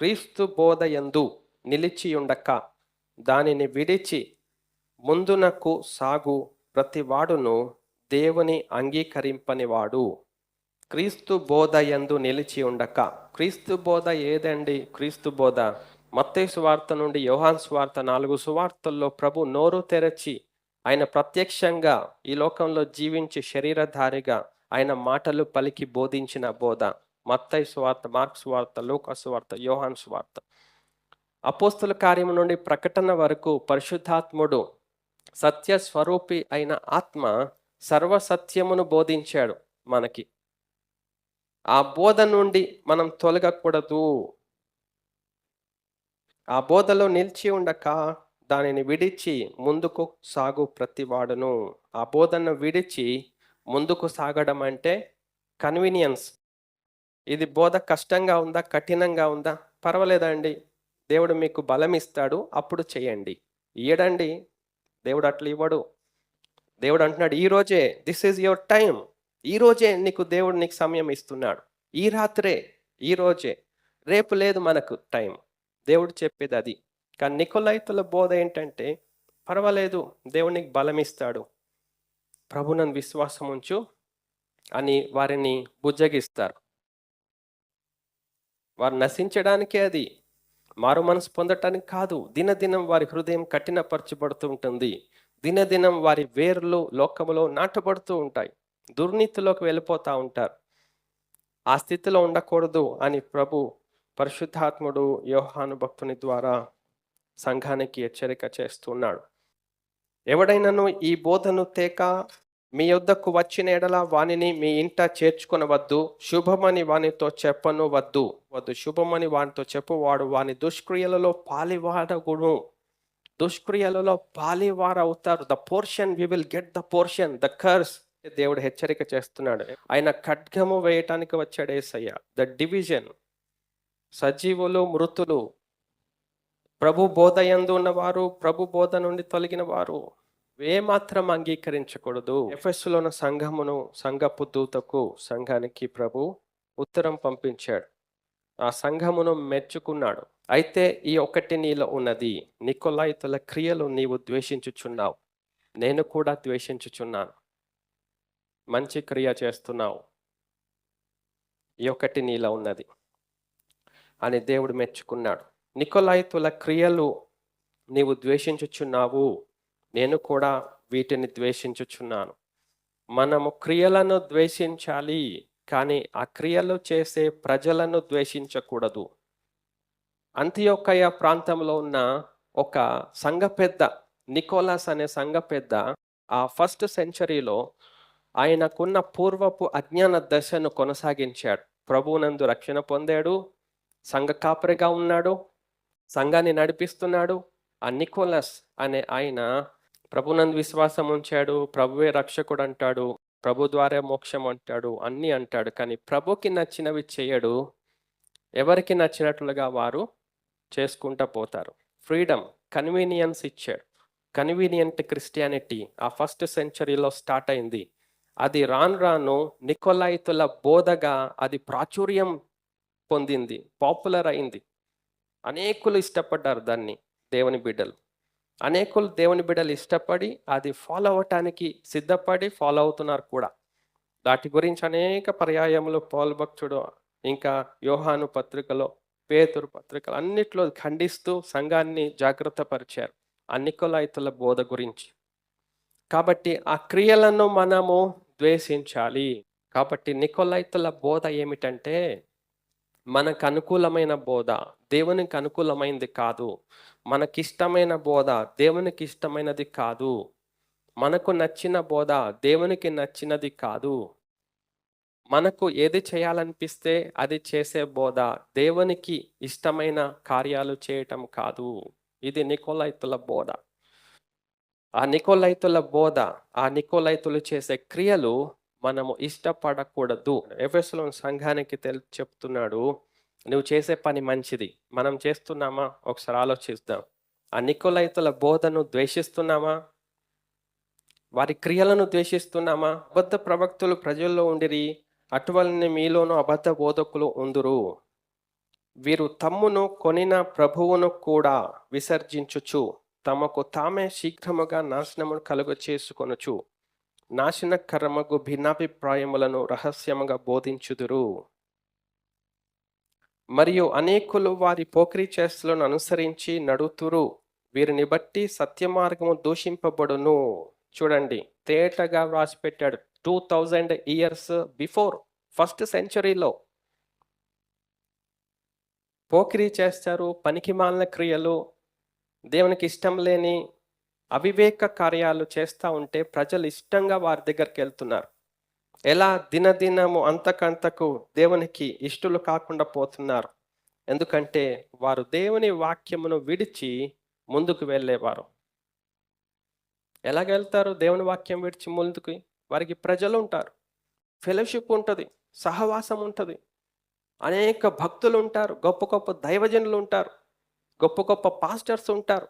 క్రీస్తు బోధయందు నిలిచియుండక దానిని విడిచి ముందునకు సాగు ప్రతివాడును దేవుని అంగీకరింపనివాడు. క్రీస్తు బోధ యందు నిలిచి ఉండక క్రీస్తు బోధ ఏదండి? క్రీస్తు బోధ. మత్తే సువార్త నుండి యోహాన్ సువార్త నాలుగు సువార్తల్లో ప్రభు నోరు తెరచి ఆయన ప్రత్యక్షంగా ఈ లోకంలో జీవించి శరీరధారిగా ఆయన మాటలు పలికి బోధించిన బోధ. మత్తయి సువార్త మార్క్ సువార్త లూకా సువార్త యోహాన్ సువార్త. అపోస్తుల కార్యము నుండి ప్రకటన వరకు పరిశుద్ధాత్ముడు సత్య స్వరూపి అయిన ఆత్మ సర్వసత్యమును బోధించాడు మనకి. ఆ బోధ నుండి మనం తొలగకూడదు. ఆ బోధలో నిలిచి ఉండక దానిని విడిచి ముందుకు సాగు ప్రతివాడును. ఆ బోధను విడిచి ముందుకు సాగడం అంటే కన్వీనియన్స్ ఇది బోధ కష్టంగా ఉందా కఠినంగా ఉందా? పర్వాలేదండి. దేవుడు మీకు బలం ఇస్తాడు అప్పుడు చేయండి. ఇయ్యడండి. దేవుడు అట్లా ఇవ్వడు. దేవుడు అంటున్నాడు ఈరోజే దిస్ ఈజ్ యువర్ టైం ఈ రోజే నీకు దేవుడు నీకు సమయం ఇస్తున్నాడు. ఈ రాత్రే ఈరోజే రేపు లేదు మనకు టైం. దేవుడు చెప్పేది అది. కానీ నికోలైతుల బోధ ఏంటంటే పర్వాలేదు దేవుడు నీకు బలం ఇస్తాడు ప్రభునందు విశ్వాసం ఉంచు అని వారిని బుజ్జగిస్తారు. వారు నశించడానికే అది. మారు మనసు పొందటానికి కాదు. దినదినం వారి హృదయం కఠినపరచబడుతూ ఉంటుంది. దినదినం వారి వేర్లు లోకములో నాటబడుతూ ఉంటాయి. దుర్నీతిలోకి వెళ్ళిపోతూ ఉంటారు. ఆ స్థితిలో ఉండకూడదు అని ప్రభు పరిశుద్ధాత్ముడు యోహాను భక్తుని ద్వారా సంఘానికి హెచ్చరిక చేస్తున్నాడు. ఎవడైనాను ఈ బోధను తేక మీ యొద్దకు వచ్చిన ఎడల వానిని మీ ఇంట చేర్చుకొనవద్దు శుభమని వానితో చెప్పను వద్దు వద్దు శుభమని వానితో చెప్పువాడు వాని దుష్క్రియలలో పాలివాడగును. దుష్క్రియలలో పాలివారు అవుతారు the portion we will get the portion the curse దేవుడు హెచ్చరిక చేస్తున్నాడు. ఆయన ఖడ్గము వేయటానికి వచ్చాడు ఏసయ్య. ద డివిజన్ సజీవులు మృతులు ప్రభు బోధ యందు ఉన్నవారు ప్రభు బోధ నుండి తొలగిన వారు ఏమాత్రం అంగీకరించకూడదు. ఎఫ్ఎస్లోన సంఘమును సంఘపు దూతకు సంఘానికి ప్రభు ఉత్తరం పంపించాడు. ఆ సంఘమును మెచ్చుకున్నాడు. అయితే ఈ ఒకటి నీలో ఉన్నది. నికొలాయితుల క్రియలు నీవు ద్వేషించుచున్నావు. నేను కూడా ద్వేషించుచున్నాను. మంచి క్రియ చేస్తున్నావు. ఈ ఒకటి నీలో ఉన్నది అని దేవుడు మెచ్చుకున్నాడు. నికొలాయితుల క్రియలు నీవు ద్వేషించుచున్నావు. నేను కూడా వీటిని ద్వేషించుచున్నాను. మనము క్రియలను ద్వేషించాలి కానీ ఆ క్రియలు చేసే ప్రజలను ద్వేషించకూడదు. అంత్యోకయ ప్రాంతంలో ఉన్న ఒక సంఘ పెద్ద నికోలాస్ అనే సంఘ పెద్ద ఆ ఫస్ట్ సెంచరీలో ఆయనకున్న పూర్వపు అజ్ఞాన దశను కొనసాగించాడు. ప్రభువునందు రక్షణ పొందాడు సంఘ కాపరిగా ఉన్నాడు సంఘాన్ని నడిపిస్తున్నాడు. ఆ నికోలస్ అనే ఆయన ప్రభునందు విశ్వాసం ఉంచాడు ప్రభువే రక్షకుడు అంటాడు ప్రభు ద్వారా మోక్షం అంటాడు అన్నీ అంటాడు. కానీ ప్రభుకి నచ్చినవి చేయడు. ఎవరికి నచ్చినట్లుగా వారు చేసుకుంటా పోతారు. ఫ్రీడమ్ కన్వీనియన్స్ ఇచ్చాడు. కన్వీనియంట్ క్రిస్టియానిటీ ఆ ఫస్ట్ సెంచరీలో స్టార్ట్ అయింది. అది రాను రాను నికోలాయితుల బోధగా అది ప్రాచుర్యం పొందింది పాపులర్ అయింది. అనేకులు ఇష్టపడ్డారు దాన్ని దేవుని బిడ్డలు. అనేకులు దేవుని బిడ్డలు ఇష్టపడి అది ఫాలో అవ్వటానికి సిద్ధపడి ఫాలో అవుతున్నారు కూడా. వాటి గురించి అనేక పర్యాయములు పౌల్ భక్తుడు ఇంకా యోహాను పత్రికలో పేతురు పత్రికలు అన్నిట్లో ఖండిస్తూ సంఘాన్ని జాగ్రత్త పరిచారు అన్నికులైతుల బోధ గురించి. కాబట్టి ఆ క్రియలను మనము ద్వేషించాలి. కాబట్టి నికోలైతుల బోధ ఏమిటంటే మనకు అనుకూలమైన బోధ దేవునికి అనుకూలమైనది కాదు. మనకిష్టమైన బోధ దేవునికి ఇష్టమైనది కాదు. మనకు నచ్చిన బోధ దేవునికి నచ్చినది కాదు. మనకు ఏది చేయాలనిపిస్తే అది చేసే బోధ దేవునికి ఇష్టమైన కార్యాలు చేయటం కాదు. ఇది నికోలైతుల బోధ. ఆ నికోలైతుల బోధ ఆ నికోలైతులు చేసే క్రియలు మనము ఇష్టపడకూడదు. ఎఫెస్లో సంఘానికి తెల్ చెప్తున్నాడు నువ్వు చేసే పని మంచిది. మనం చేస్తున్నామా? ఒకసారి ఆలోచిద్దాం. ఆ నికోలైతుల బోధను ద్వేషిస్తున్నామా? వారి క్రియలను ద్వేషిస్తున్నామా? అబద్ధ ప్రవక్తులు ప్రజల్లో ఉండిరి. అటువలని మీలోనూ అబద్ధ బోధకులు ఉందురు. వీరు తమ్మును కొనిన ప్రభువును కూడా విసర్జించుచు తమకు తామే శీఘ్రముగా నాశనమును కలుగ చేసుకొనుచు నాశనకరముకు భిన్నాభిప్రాయములను రహస్యముగా బోధించుదురు. మరియు అనేకులు వారి పోకిరి చేస్తులను అనుసరించి నడుతురు. వీరిని బట్టి సత్య మార్గము దూషింపబడును. చూడండి తేటగా వ్రాసిపెట్టాడు. Two thousand years before first సెంచరీలో. పోకిరి చేస్తారు పనికిమాలిన క్రియలు దేవునికి ఇష్టం లేని అవివేక కార్యాలు చేస్తూ ఉంటే ప్రజలు ఇష్టంగా వారి దగ్గరికి వెళ్తున్నారు. ఎలా దినదినము అంతకంతకు దేవునికి ఇష్టలు కాకుండా పోతున్నారు? ఎందుకంటే వారు దేవుని వాక్యమును విడిచి ముందుకు వెళ్ళేవారు. ఎలాగెళ్తారు? దేవుని వాక్యం విడిచి ముందుకు? వారికి ప్రజలు ఉంటారు. ఫెలోషిప్ ఉంటుంది. సహవాసం ఉంటుంది. అనేక భక్తులు ఉంటారు. గొప్ప గొప్ప దైవజనులు ఉంటారు. గొప్ప గొప్ప పాస్టర్స్ ఉంటారు.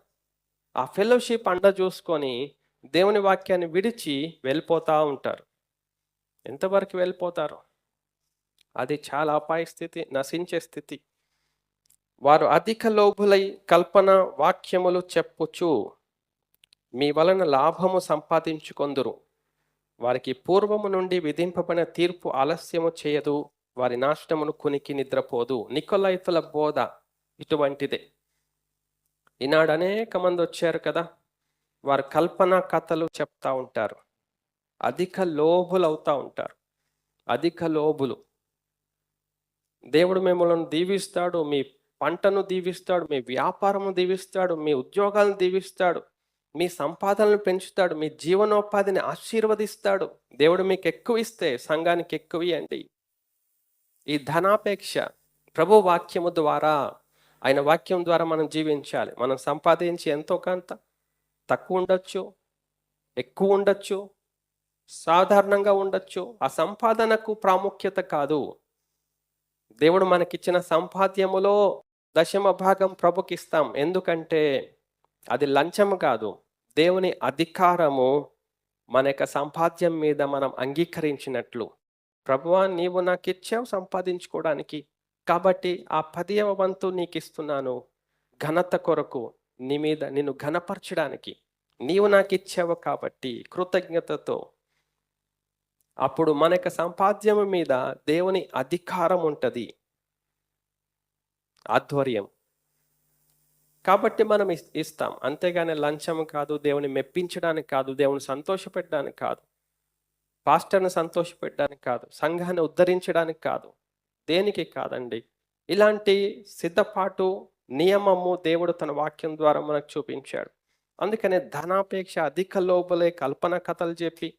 ఆ ఫెలోషిప్ అండ చూసుకొని దేవుని వాక్యాన్ని విడిచి వెళ్ళిపోతూ ఉంటారు. ఎంతవరకు వెళ్ళిపోతారు. అది చాలా అపాయ స్థితి నశించే స్థితి. వారు అధిక లోభులై కల్పన వాక్యములు చెప్పుచు మీ వలన లాభము సంపాదించుకొందురు. వారికి పూర్వము నుండి విధింపబడిన తీర్పు ఆలస్యము చేయదు. వారి నాశనమును కునికి నిద్రపోదు. నికొలైతుల బోధ ఇటువంటిదే. ఈనాడు అనేక మంది వచ్చారు కదా. వారు కల్పన కథలు చెప్తా ఉంటారు. అధిక లోబులు అవుతూ ఉంటారు. అధిక లోబులు దేవుడు మిమ్మల్ని దీవిస్తాడు మీ పంటను దీవిస్తాడు మీ వ్యాపారము దీవిస్తాడు మీ ఉద్యోగాలను దీవిస్తాడు మీ సంపాదనను పెంచుతాడు మీ జీవనోపాధిని ఆశీర్వదిస్తాడు. దేవుడు మీకు ఎక్కువ ఇస్తే సంఘానికి ఎక్కువ ఇవ్వండి. ఈ ధనాపేక్ష ప్రభు వాక్యము ద్వారా ఆయన వాక్యం ద్వారా మనం జీవించాలి. మనం సంపాదించి ఎంతో కొంత తక్కువ ఉండొచ్చు ఎక్కువ ఉండొచ్చు సాధారణంగా ఉండొచ్చు. ఆ సంపాదనకు ప్రాముఖ్యత కాదు. దేవుడు మనకిచ్చిన సంపాద్యములో దశమ భాగం ప్రభుకిస్తాం. ఎందుకంటే అది లంచము కాదు. దేవుని అధికారము మన యొక్క సంపాద్యం మీద మనం అంగీకరించినట్లు. ప్రభువా నీవు నాకు ఇచ్చావు సంపాదించుకోవడానికి. కాబట్టి ఆ పదివ వంతు నీకు ఇస్తున్నాను ఘనత కొరకు నీ మీద నిన్ను ఘనపరచడానికి. నీవు నాకు ఇచ్చావు కాబట్టి కృతజ్ఞతతో అప్పుడు మన యొక్క సంపాద్యం మీద దేవుని అధికారం ఉంటుంది. ఆధ్వర్యం. కాబట్టి మనం ఇస్తాం. అంతేగాని లంచం కాదు దేవుని మెప్పించడానికి కాదు దేవుని సంతోషపెట్టడానికి కాదు. పాస్టర్ని సంతోషపెట్టడానికి కాదు సంఘాన్ని ఉద్ధరించడానికి కాదు దేనికి కాదండి? ఇలాంటి సిద్ధపాటు నియమము దేవుడు తన వాక్యం ద్వారా మనకు చూపించాడు. అందుకనే ధనాపేక్ష అధిక లోపలే కల్పన కథలు చెప్పి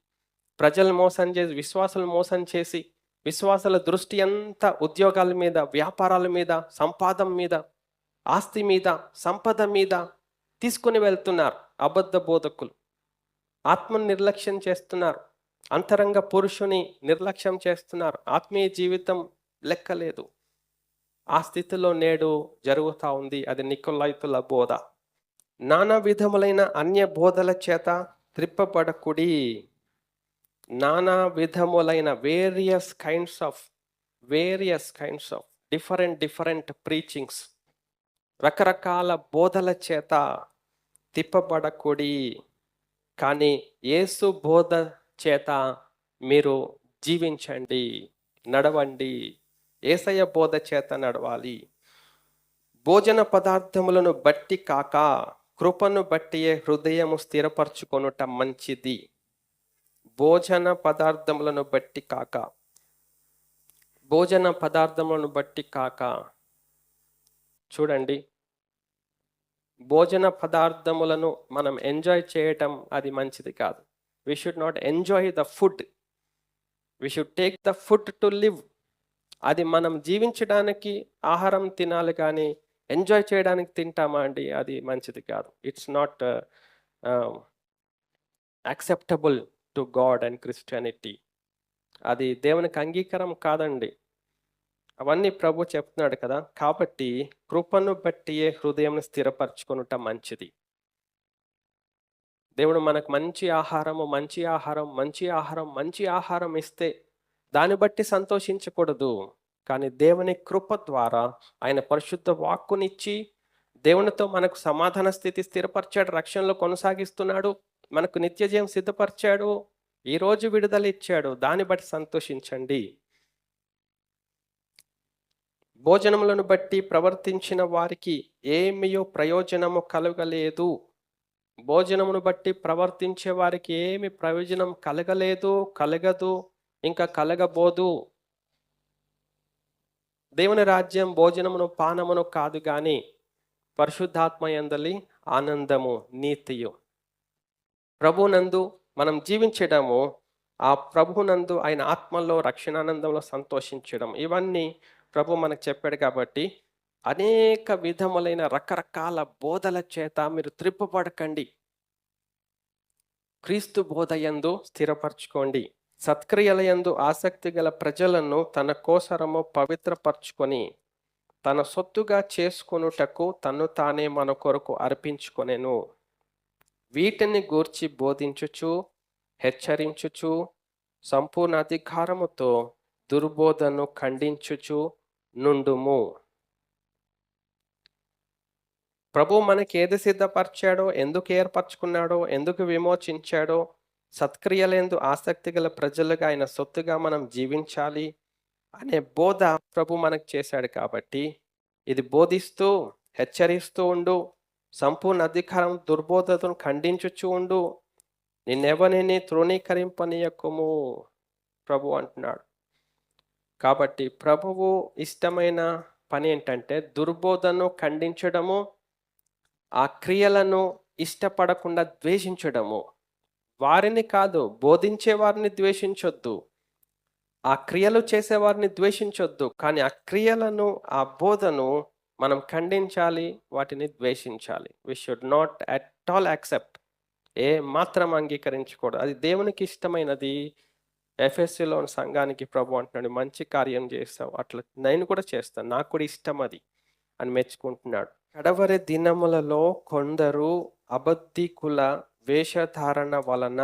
ప్రజలు మోసం చేసి విశ్వాసాలు మోసం చేసి విశ్వాసాల దృష్టి అంతా ఉద్యోగాల మీద వ్యాపారాల మీద సంపాదం మీద ఆస్తి మీద సంపద మీద తీసుకుని వెళ్తున్నారు అబద్ధ బోధకులు. ఆత్మను నిర్లక్ష్యం చేస్తున్నారు. అంతరంగ పురుషుని నిర్లక్ష్యం చేస్తున్నారు. ఆత్మీయ జీవితం లెక్కలేదు. ఆ స్థితిలో నేడు జరుగుతూ ఉంది. అది నికులైతుల బోధ. నానా విధములైన అన్య బోధల చేత త్రిప్పబడకుడి. నానా విధములైన various kinds of various kinds of different different preachings రకరకాల బోధల చేత తిప్పబడకూడి కానీ యేసు బోధ చేత మీరు జీవించండి నడవండి. ఏసయ బోధ చేత నడవాలి. భోజన పదార్థములను బట్టి కాక కృపను బట్టియే హృదయము స్థిరపరచుకొనుట మంచిది. భోజన పదార్థములను బట్టి కాక. భోజన పదార్థములను బట్టి కాక. చూడండి. భోజన పదార్థములను మనం ఎంజాయ్ చేయటం అది మంచిది కాదు. We should not enjoy the food we should take the food to live అది మనం జీవించడానికి ఆహారం తినాలి కానీ ఎంజాయ్ చేయడానికి తింటామా అండి? అది మంచిది కాదు. It's not acceptable to God and Christianity అది దేవునికి అంగీకారం కాదండి. అవన్నీ ప్రభు చెప్తున్నాడు కదా. కాబట్టి కృపను బట్టియే హృదయం స్థిరపరచుకొనుట మంచిది. దేవుడు మనకు మంచి ఆహారము మంచి ఆహారం మంచి ఆహారం మంచి ఆహారం ఇస్తే దాన్ని బట్టి సంతోషించకూడదు. కానీ దేవుని కృప ద్వారా ఆయన పరిశుద్ధ వాక్కునిచ్చి దేవునితో మనకు సమాధాన స్థితి స్థిరపరిచాడు రక్షణలో కొనసాగిస్తున్నాడు. మనకు నిత్యజయం సిద్ధపరిచాడు ఈరోజు విడుదల ఇచ్చాడు దాన్ని బట్టి సంతోషించండి. భోజనములను బట్టి ప్రవర్తించిన వారికి ఏమియో ప్రయోజనము కలగలేదు. భోజనమును బట్టి ప్రవర్తించే వారికి ఏమి ప్రయోజనం కలగలేదు కలగదు ఇంకా కలగబోదు. దేవుని రాజ్యం భోజనమును పానమును కాదు కానీ పరిశుద్ధాత్మ ఎందలి ఆనందము నీతియు. ప్రభునందు మనం జీవించడము ఆ ప్రభునందు ఆయన ఆత్మలో రక్షణానందంలో సంతోషించడం ఇవన్నీ ప్రభు మనకు చెప్పాడు కాబట్టి అనేక విధములైన రకరకాల బోధల చేత మీరు త్రిప్పబడకండి క్రీస్తు బోధయందు స్థిరపరచుకోండి. సత్క్రియలయందు ఆసక్తి గల ప్రజలను తన కోసరము పవిత్రపరచుకొని తన సొత్తుగా చేసుకొనుటకు తను తానే మన కొరకు అర్పించుకొనెను. వీటిని గూర్చి బోధించుచు హెచ్చరించుచు సంపూర్ణ అధికారముతో దుర్బోధను ఖండించుచు నుండుము. ప్రభు మనకి ఏది సిద్ధపరిచాడో ఎందుకు ఏర్పరచుకున్నాడో ఎందుకు విమోచించాడో సత్క్రియలందు ఆసక్తి గల ప్రజలుగా ఆయన సొత్తుగా మనం జీవించాలి అనే బోధ ప్రభు మనకు చేశాడు కాబట్టి ఇది బోధిస్తూ హెచ్చరిస్తూ ఉండు. సంపూర్ణ అధికారం దుర్బోధతను ఖండించుచు ఉండు. నిన్నెవరిని తృణీకరింపనీయకము ప్రభు అంటున్నాడు. కాబట్టి ప్రభువు ఇష్టమైన పని ఏంటంటే దుర్బోధను ఖండించడము ఆ క్రియలను ఇష్టపడకుండా ద్వేషించడము. వారిని కాదు బోధించే వారిని ద్వేషించొద్దు. ఆ క్రియలు చేసేవారిని ద్వేషించొద్దు. కానీ ఆ క్రియలను ఆ బోధను మనం ఖండించాలి వాటిని ద్వేషించాలి. We should not at all accept ఏ మాత్రం అంగీకరించకూడదు. అది దేవునికి ఇష్టమైనది. ఎఫ్ఎస్సిలో సంఘానికి ప్రభు అంటున్నాడు మంచి కార్యం చేస్తావు. అట్లా నేను కూడా చేస్తాను. నాకు కూడా ఇష్టం అది అని మెచ్చుకుంటున్నాడు. కడవరి దినములలో కొందరు అబద్ధికుల వేషధారణ వలన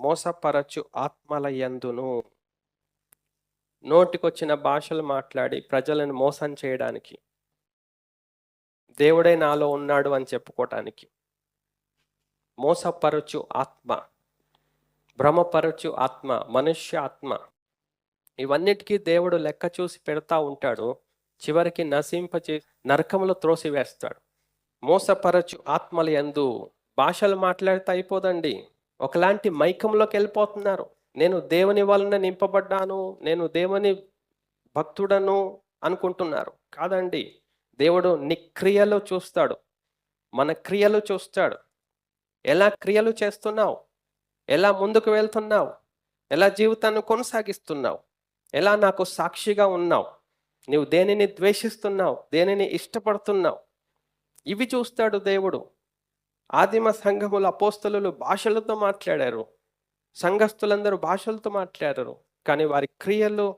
మోసపరచు ఆత్మల యందును. నోటికొచ్చిన భాషలు మాట్లాడి ప్రజలను మోసం చేయడానికి. దేవుడే నాలో ఉన్నాడు అని చెప్పుకోవటానికి మోసపరచు ఆత్మ భ్రమపరచు ఆత్మ మనుష్య ఆత్మ. ఇవన్నిటికీ దేవుడు లెక్క చూసి పెడతా ఉంటాడు. చివరికి నశింపచే నరకంలో త్రోసివేస్తాడు. మోసపరచు ఆత్మలు ఎందు భాషలు మాట్లాడితే అయిపోదండి. ఒకలాంటి మైకంలోకి వెళ్ళిపోతున్నారు. నేను దేవుని వలన నింపబడ్డాను నేను దేవుని భక్తుడను అనుకుంటున్నారు. కాదండి. దేవుడు నీ క్రియలు చూస్తాడు. మన క్రియలు చూస్తాడు. ఎలా క్రియలు చేస్తున్నావు? ఎలా ముందుకు వెళ్తున్నావు? ఎలా జీవితాన్ని కొనసాగిస్తున్నావు? ఎలా నాకు సాక్షిగా ఉన్నావు? నీవు దేనిని ద్వేషిస్తున్నావు? దేనిని ఇష్టపడుతున్నావు? ఇవి చూస్తాడు దేవుడు. ఆదిమ సంఘముల అపోస్తలు భాషలతో మాట్లాడారు. సంఘస్థులందరూ భాషలతో మాట్లాడారు. కానీ వారి క్రియలు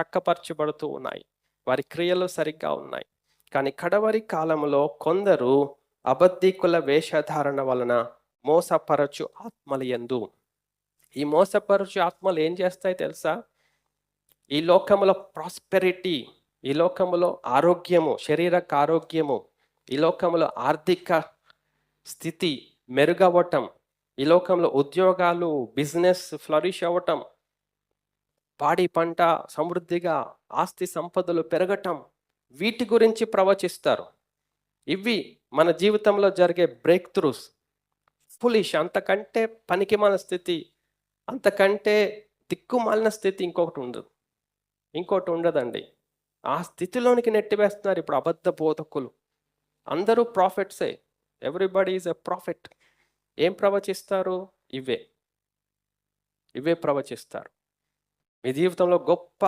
చక్కపరచబడుతూ ఉన్నాయి. వారి క్రియలు సరిగ్గా ఉన్నాయి. కానీ కడవరి కాలంలో కొందరు అబద్ధికుల వేషధారణ వలన మోసపరచు ఆత్మల ఎందు ఈ మోసపరచు ఆత్మలు ఏం చేస్తాయి తెలుసా? ఈ లోకంలో ప్రాస్పెరిటీ ఈ లోకములో ఆరోగ్యము శరీరక ఆరోగ్యము ఈ లోకంలో ఆర్థిక స్థితి మెరుగవ్వటం ఈ లోకంలో ఉద్యోగాలు బిజినెస్ ఫ్లరిష్ అవ్వటం పాడి పంట సమృద్ధిగా ఆస్తి సంపదలు పెరగటం వీటి గురించి ప్రవచిస్తారు. ఇవి మన జీవితంలో జరిగే బ్రేక్ త్రూస్ ఫులిష్ అంతకంటే పనికిమాల స్థితి అంతకంటే దిక్కుమాలిన స్థితి ఇంకొకటి ఉండదు. ఇంకోటి ఉండదండి. ఆ స్థితిలోనికి నెట్టివేస్తున్నారు ఇప్పుడు అబద్ధ బోధకులు. అందరూ ప్రాఫిట్సే ఎవ్రీబడి ఈజ్ ఎ ప్రాఫిట్ ఏం ప్రవచిస్తారు? ఇవే. ఇవే ప్రవచిస్తారు. మీ జీవితంలో గొప్ప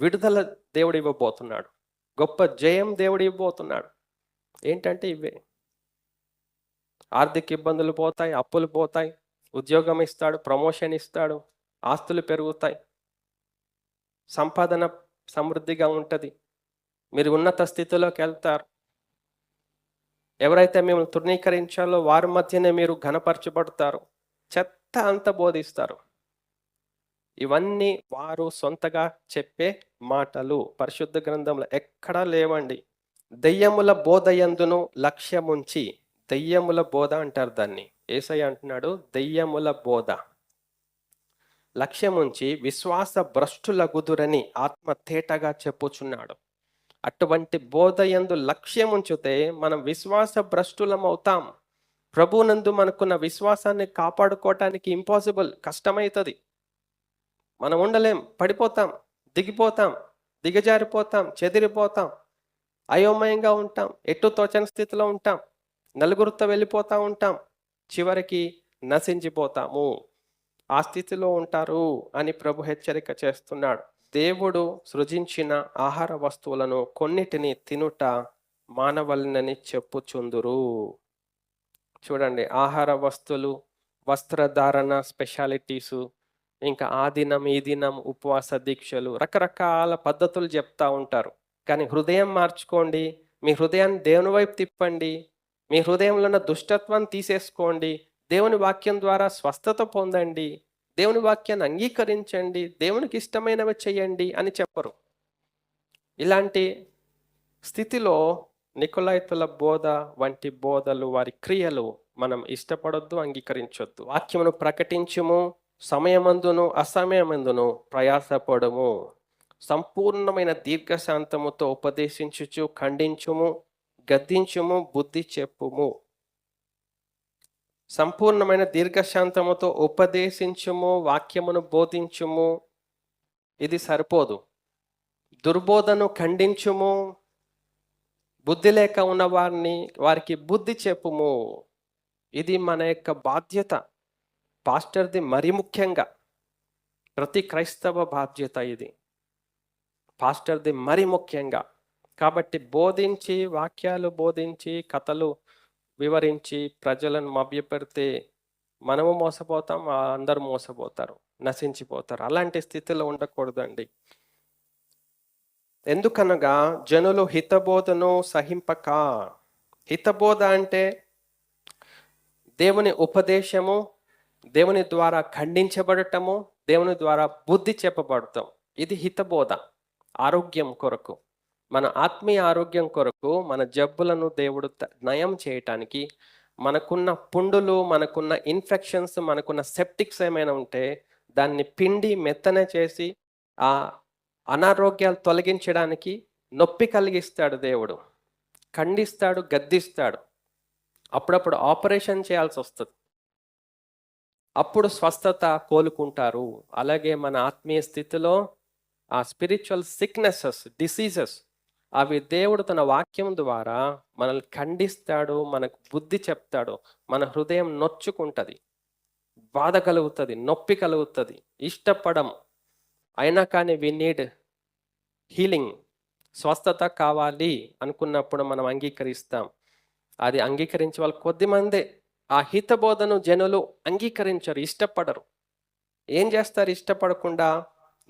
విడుదల దేవుడు ఇవ్వబోతున్నాడు. గొప్ప జయం దేవుడు ఇవ్వబోతున్నాడు. ఏంటంటే ఇవే. ఆర్థిక ఇబ్బందులు పోతాయి అప్పులు పోతాయి ఉద్యోగం ఇస్తాడు ప్రమోషన్ ఇస్తాడు ఆస్తులు పెరుగుతాయి. సంపాదన సమృద్ధిగా ఉంటుంది. మీరు ఉన్నత స్థితిలోకి వెళ్తారు. ఎవరైతే మిమ్మల్ని తృణీకరించాలో వారి మధ్యనే మీరు ఘనపరచబడతారు. చెత్త అంత బోధిస్తారు. ఇవన్నీ వారు సొంతగా చెప్పే మాటలు. పరిశుద్ధ గ్రంథంలో ఎక్కడా లేవండి. దెయ్యముల బోధ ఎందును లక్ష్యముంచి దెయ్యముల బోధ అంటారు దాన్ని. ఏసయ్య అంటున్నాడు దెయ్యముల బోధ లక్ష్యముంచి విశ్వాస భ్రష్టుల గుదురని ఆత్మ తేటగా చెప్పుచున్నాడు. అటువంటి బోధ ఎందు లక్ష్యముంచితే మనం విశ్వాస భ్రష్టులం అవుతాం ప్రభునందు మనకున్న విశ్వాసాన్ని కాపాడుకోవటానికి ఇంపాసిబుల్ కష్టమవుతుంది మనం ఉండలేం. పడిపోతాం. దిగిపోతాం. దిగజారిపోతాం. చెదిరిపోతాం. అయోమయంగా ఉంటాం. ఎటు తోచని స్థితిలో ఉంటాం. నలుగురితో వెళ్ళిపోతా ఉంటాం. చివరికి నశించిపోతాము. ఆ స్థితిలో ఉంటారు అని ప్రభు హెచ్చరిక చేస్తున్నాడు. దేవుడు సృజించిన ఆహార వస్తువులను కొన్నిటిని తినుట మానవలనని చెప్పుచుందురు. చూడండి ఆహార వస్తువులు వస్త్రధారణ స్పెషాలిటీసు ఇంకా ఆ దినం ఈ దినం ఉపవాస దీక్షలు రకరకాల పద్ధతులు చెప్తా ఉంటారు. కానీ హృదయం మార్చుకోండి మీ హృదయాన్ని దేవుని వైపు తిప్పండి మీ హృదయంలో ఉన్న దుష్టత్వాన్ని తీసేసుకోండి దేవుని వాక్యం ద్వారా స్వస్థత పొందండి దేవుని వాక్యాన్ని అంగీకరించండి దేవునికి ఇష్టమైనవి చేయండి అని చెప్పరు. ఇలాంటి స్థితిలో నికులాయితుల బోధ వంటి బోధలు వారి క్రియలు మనం ఇష్టపడొద్దు అంగీకరించొద్దు. వాక్యమును ప్రకటించము సమయమందును అసమయమందును ప్రయాసపడము. సంపూర్ణమైన దీర్ఘశాంతముతో ఉపదేశించుచు ఖండించుము గద్దించుము బుద్ధి చెప్పుము. సంపూర్ణమైన దీర్ఘశాంతముతో ఉపదేశించుము వాక్యమును బోధించుము. ఇది సరిపోదు. దుర్బోధను ఖండించుము. బుద్ధి లేక ఉన్న వారిని వారికి బుద్ధి చెప్పుము. ఇది మన యొక్క బాధ్యత. పాస్టర్ది మరి ముఖ్యంగా ప్రతి క్రైస్తవ బాధ్యత ఇది. పాస్టర్ది మరి ముఖ్యంగా కాబట్టి బోధించి వాక్యాలు బోధించి కథలు వివరించి ప్రజలను మభ్యపెడితే మనము మోసపోతాం అందరూ మోసపోతారు నశించిపోతారు. అలాంటి స్థితిలో ఉండకూడదండి. ఎందుకనగా జనులు హితబోధను సహింపక హితబోధ అంటే దేవుని ఉపదేశము దేవుని ద్వారా ఖండించబడటము దేవుని ద్వారా బుద్ధి చెప్పబడటం. ఇది హితబోధ ఆరోగ్యం కొరకు. మన ఆత్మీయ ఆరోగ్యం కొరకు మన జబ్బులను దేవుడు త- నయం చేయటానికి మనకున్న పుండులు మనకున్న ఇన్ఫెక్షన్స్ మనకున్న సెప్టిక్స్ ఏమైనా ఉంటే దాన్ని పిండి మెత్తన చేసి ఆ అనారోగ్యాలు తొలగించడానికి నొప్పి కలిగిస్తాడు దేవుడు. ఖండిస్తాడు గద్దిస్తాడు. అప్పుడప్పుడు ఆపరేషన్ చేయాల్సి వస్తుంది అప్పుడు స్వస్థత కోలుకుంటారు. అలాగే మన ఆత్మీయ స్థితిలో ఆ స్పిరిచువల్ సిక్నెసెస్ డిసీజెస్ అవి దేవుడు తన వాక్యం ద్వారా మనల్ని ఖండిస్తాడు మనకు బుద్ధి చెప్తాడు మన హృదయం నొచ్చుకుంటుంది బాధ కలుగుతుంది నొప్పి కలుగుతుంది ఇష్టపడం. అయినా కానీ వి నీడ్ హీలింగ్ స్వస్థత కావాలి అనుకున్నప్పుడు మనం అంగీకరిస్తాం. అది అంగీకరించే వాళ్ళు కొద్దిమందే. ఆ హితబోధను జనులు అంగీకరించరు ఇష్టపడరు. ఏం చేస్తారు? ఇష్టపడకుండా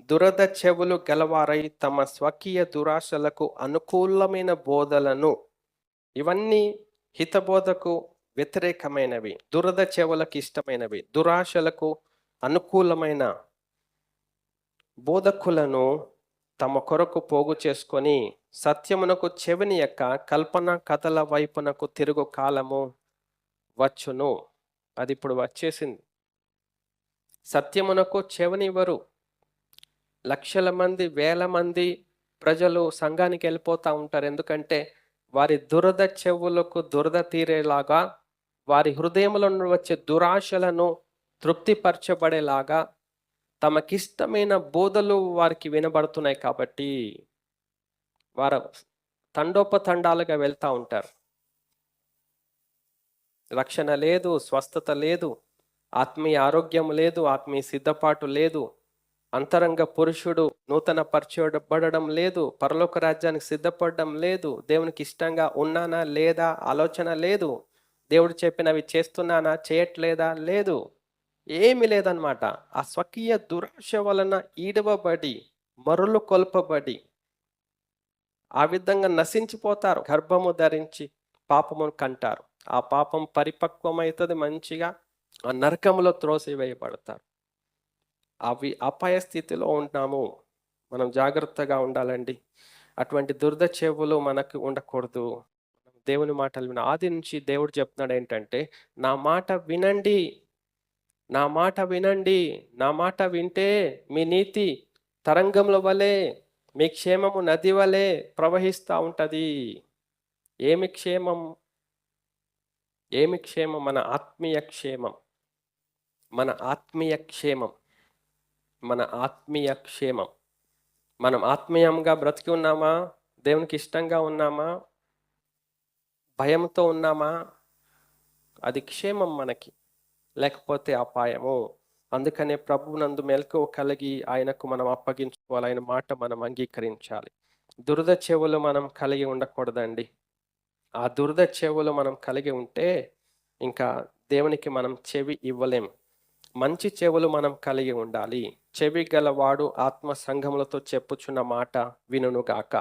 దురద చెవులు గలవారై తమ స్వకీయ దురాశలకు అనుకూలమైన బోధలను. ఇవన్నీ హితబోధకు వ్యతిరేకమైనవి దురద చెవులకు ఇష్టమైనవి దురాశలకు అనుకూలమైన బోధకులను తమ కొరకు పోగు చేసుకొని సత్యమునకు చెవిని యొక్క కల్పన కథల వైపునకు తిరుగు కాలము వచ్చును. అది ఇప్పుడు వచ్చేసింది. సత్యమునకు చెవనివ్వరు. లక్షల మంది వేల మంది ప్రజలు సంఘానికి వెళ్ళిపోతూ ఉంటారు. ఎందుకంటే వారి దురద చెవులకు దురద తీరేలాగా వారి హృదయంలో నుండి వచ్చే దురాశలను తృప్తిపరచబడేలాగా తమకిష్టమైన బోధలు వారికి వినబడుతున్నాయి కాబట్టి వారు తండోపతండాలుగా వెళ్తూ ఉంటారు. రక్షణ లేదు స్వస్థత లేదు ఆత్మీయ ఆరోగ్యం లేదు ఆత్మీయ సిద్ధపాటు లేదు అంతరంగ పురుషుడు నూతన పరచబడడం లేదు పరలోక రాజ్యానికి సిద్ధపడడం లేదు దేవునికి ఇష్టంగా ఉన్నానా లేదా ఆలోచన లేదు దేవుడు చెప్పినవి చేస్తున్నానా చేయట్లేదా లేదు ఏమి లేదన్నమాట. ఆ స్వకీయ దురాశ వలన ఈడవబడి మరులు కొల్పబడి ఆ విధంగా నశించిపోతారు గర్భము ధరించి పాపమును కంటారు. ఆ పాపం పరిపక్వమవుతుంది మంచిగా ఆ నరకములో త్రోసివేయబడతారు. అవి అపాయ స్థితిలో ఉన్నాము. మనం జాగ్రత్తగా ఉండాలండి. అటువంటి దురద చెవులు మనకు ఉండకూడదు. దేవుని మాటలు విన ఆది నుంచి దేవుడు చెప్తున్నాడు ఏంటంటే నా మాట వినండి. నా మాట వినండి. నా మాట వింటే మీ నీతి తరంగంలో వలె మీ క్షేమము నది వలె ప్రవహిస్తూ ఉంటుంది. ఏమి క్షేమం? ఏమి క్షేమం? మన ఆత్మీయ క్షేమం. మన ఆత్మీయ క్షేమం. మన ఆత్మీయ క్షేమం. మనం ఆత్మీయంగా బ్రతికి ఉన్నామా? దేవునికి ఇష్టంగా ఉన్నామా? భయంతో ఉన్నామా? అది క్షేమం మనకి లేకపోతే అపాయము. అందుకనే ప్రభువునందు మెలకువ కలిగి ఆయనకు మనం అప్పగించుకోవాలి. ఆయన మాట మనం అంగీకరించాలి. దురద చెవులు మనం కలిగి ఉండకూడదండి. ఆ దురద చెవులు మనం కలిగి ఉంటే ఇంకా దేవునికి మనం చెవి ఇవ్వలేం. మంచి చెవులు మనం కలిగి ఉండాలి. చెవి గలవాడు ఆత్మ సంఘములతో చెప్పుచున్న మాట వినుగాక